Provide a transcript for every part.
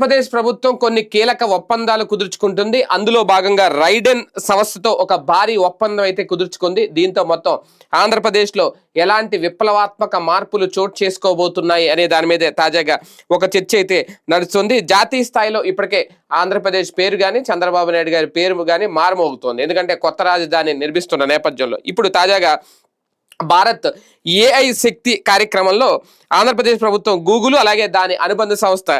ఆంధ్రప్రదేశ్ ప్రభుత్వం కొన్ని కీలక ఒప్పందాలు కుదుర్చుకుంటుంది. అందులో భాగంగా రైడెన్ సంస్థతో ఒక భారీ ఒప్పందం అయితే కుదుర్చుకుంది. దీంతో మొత్తం ఆంధ్రప్రదేశ్లో ఎలాంటి విప్లవాత్మక మార్పులు చోటు చేసుకోబోతున్నాయి అనే దాని మీద తాజాగా ఒక చర్చ అయితే నడుస్తుంది. జాతీయ స్థాయిలో ఇప్పటికే ఆంధ్రప్రదేశ్ పేరు కానీ చంద్రబాబు నాయుడు గారి పేరు కానీ మారుమోగుతోంది. ఎందుకంటే కొత్త రాజధాని నిర్మిస్తున్న నేపథ్యంలో. ఇప్పుడు తాజాగా భారత్ ఏఐ శక్తి కార్యక్రమంలో ఆంధ్రప్రదేశ్ ప్రభుత్వం గూగుల్ అలాగే దాని అనుబంధ సంస్థ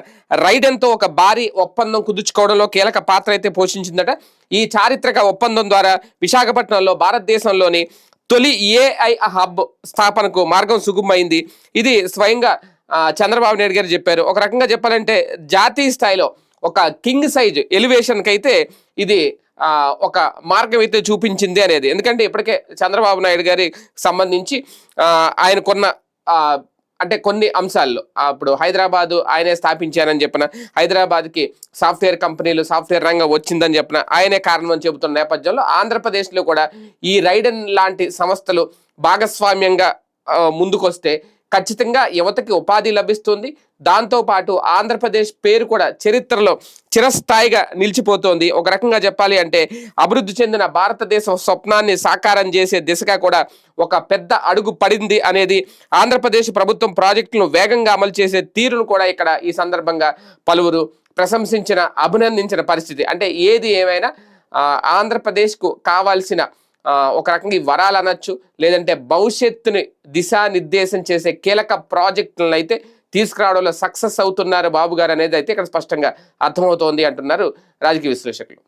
రైడెన్తో ఒక భారీ ఒప్పందం కుదుర్చుకోవడంలో కీలక పాత్ర అయితే పోషించిందట. ఈ చారిత్రక ఒప్పందం ద్వారా విశాఖపట్నంలో భారతదేశంలోని తొలి ఏఐ హబ్ స్థాపనకు మార్గం సుగమమైంది ఇది స్వయంగా చంద్రబాబు నాయుడు గారు చెప్పారు. ఒక రకంగా చెప్పాలంటే జాతీయ స్థాయిలో ఒక కింగ్ సైజ్ ఎలివేషన్కి అయితే ఇది ఒక మార్గం అయితే చూపించింది అనేది. ఎందుకంటే ఇప్పటికే చంద్రబాబు నాయుడు గారి సంబంధించి ఆయనకున్న అంటే కొన్ని అంశాల్లో అప్పుడు హైదరాబాదు ఆయనే స్థాపించారని చెప్పిన హైదరాబాద్కి సాఫ్ట్వేర్ కంపెనీలు సాఫ్ట్వేర్ రంగం వచ్చిందని చెప్పిన ఆయనే కారణం అని చెబుతున్న నేపథ్యంలో ఆంధ్రప్రదేశ్లో కూడా ఈ రైడన్ లాంటి సంస్థలు భాగస్వామ్యంగా ముందుకొస్తే ఖచ్చితంగా యువతకి ఉపాధి లభిస్తుంది. దాంతోపాటు ఆంధ్రప్రదేశ్ పేరు కూడా చరిత్రలో చిరస్థాయిగా నిలిచిపోతోంది. ఒక రకంగా చెప్పాలి అంటే అభివృద్ధి చెందిన భారతదేశం స్వప్నాన్ని సాకారం చేసే దిశగా కూడా ఒక పెద్ద అడుగు పడింది అనేది ఆంధ్రప్రదేశ్ ప్రభుత్వం ప్రాజెక్టులను వేగంగా అమలు చేసే తీరును కూడా ఇక్కడ ఈ సందర్భంగా పలువురు ప్రశంసించిన అభినందించిన పరిస్థితి. అంటే ఏది ఏమైనా ఆంధ్రప్రదేశ్కు కావాల్సిన ఒక రకంగా ఈ వరాలు అనొచ్చు లేదంటే భవిష్యత్తుని దిశానిర్దేశం చేసే కీలక ప్రాజెక్టులను అయితే తీసుకురావడంలో సక్సెస్ అవుతున్నారు బాబు గారు అనేది అయితే ఇక్కడ స్పష్టంగా అర్థమవుతోంది అంటున్నారు రాజకీయ విశ్లేషకులు.